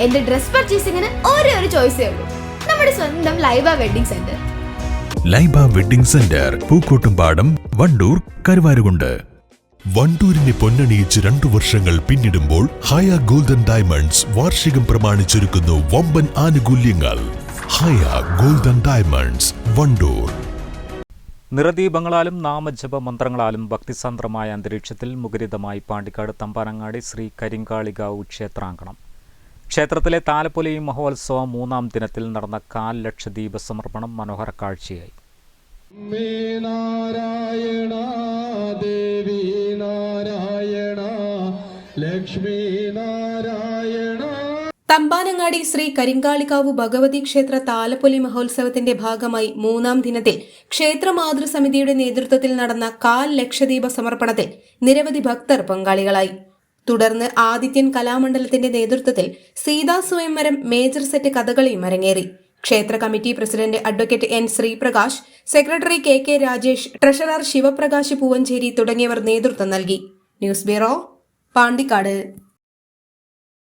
എന്റെ ഡ്രസ് പർച്ചേസിംഗിന് ഒരേ ഒരു ചോയ്സേ ഉള്ളൂ. നമ്മുടെ സ്വന്തം Laiba wedding centre. Laiba wedding centre Pookkottumpadam Wandoor Karuvarakundu. വണ്ടൂരിനെ പൊന്നണിയിച്ച് രണ്ടു വർഷങ്ങൾ പിന്നിടുമ്പോൾ ഹയ ഗോൾഡൻ ഡയമണ്ട്സ് വാർഷികം പ്രമാണിച്ചൊരുക്കുന്നു വമ്പൻ ആനുകൂല്യങ്ങൾ. Haya golden diamonds Wandoor. നിറദീപങ്ങളാലും നാമജപ മന്ത്രങ്ങളാലും ഭക്തിസാന്ദ്രമായ അന്തരീക്ഷത്തിൽ മുഖരിതമായി പാണ്ടിക്കാട് തമ്പാനങ്ങാടി ശ്രീ കരിങ്കാളികാവ് ക്ഷേത്രാങ്കണം. ക്ഷേത്രത്തിലെ താലപ്പൊലി മഹോത്സവം മൂന്നാം ദിനത്തിൽ നടന്ന കാൽ ലക്ഷദീപ സമർപ്പണം മനോഹര കാഴ്ചയായി. നാരായണ ദേവി നാരായണ ലക്ഷ്മി നാരായണ. തമ്പാനങ്ങാടി ശ്രീ കരിങ്കാളിക്കാവ് ഭഗവതി ക്ഷേത്ര താലപ്പൊലി മഹോത്സവത്തിന്റെ ഭാഗമായി മൂന്നാം ദിനത്തിൽ ക്ഷേത്ര മാതൃസമിതിയുടെ നേതൃത്വത്തിൽ നടന്ന കാൽ ലക്ഷദീപ സമർപ്പണത്തിൽ നിരവധി ഭക്തർ പങ്കാളികളായി. തുടർന്ന് ആദിത്യൻ കലാമണ്ഡലത്തിന്റെ നേതൃത്വത്തിൽ സീതാ സ്വയംവരം മേജർ സെറ്റ് കഥകളിയും അരങ്ങേറി. ക്ഷേത്ര committee president advocate N Sreeprakash secretary K K Rajesh treasurer Sivaprakash Poovanchery തുടങ്ങിയവർ നേതൃത്വം നൽകി. News bureau Pandikkad.